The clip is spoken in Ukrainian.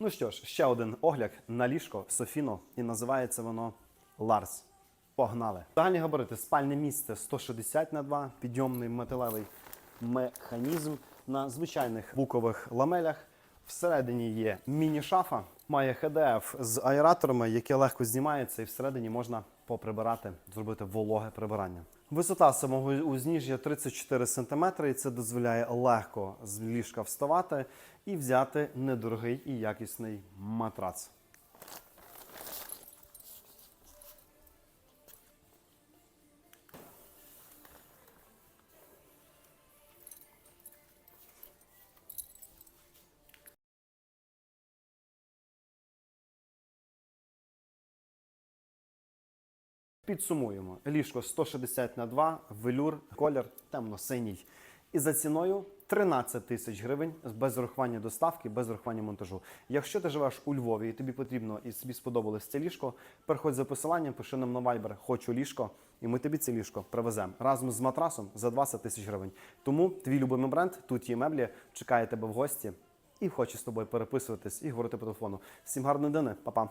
Ну що ж, ще один огляд на ліжко Софіно, і називається воно Ларс. Погнали. Загальні габарити спальне місце 160 на 2, підйомний металевий механізм на звичайних букових ламелях. Всередині є міні-шафа, має ХДФ з аераторами, яке легко знімається, і всередині можна поприбирати, зробити вологе прибирання. Висота самого узніжжя 34 см, і це дозволяє легко з ліжка вставати і взяти недорогий і якісний матрац. Підсумуємо: ліжко 160 на 2, велюр, колір темно-синій. І за ціною 13 тисяч гривень без урахування доставки, без урахування монтажу. Якщо ти живеш у Львові і тобі потрібно і тобі сподобалось це ліжко, переходь за посиланням, пиши нам на Viber Хочу ліжко, і ми тобі це ліжко привеземо разом з матрасом за 20 тисяч гривень. Тому твій любимий бренд тут є меблі, чекає тебе в гості і хоче з тобою переписуватись і говорити по телефону. Всім гарної дни, па-па!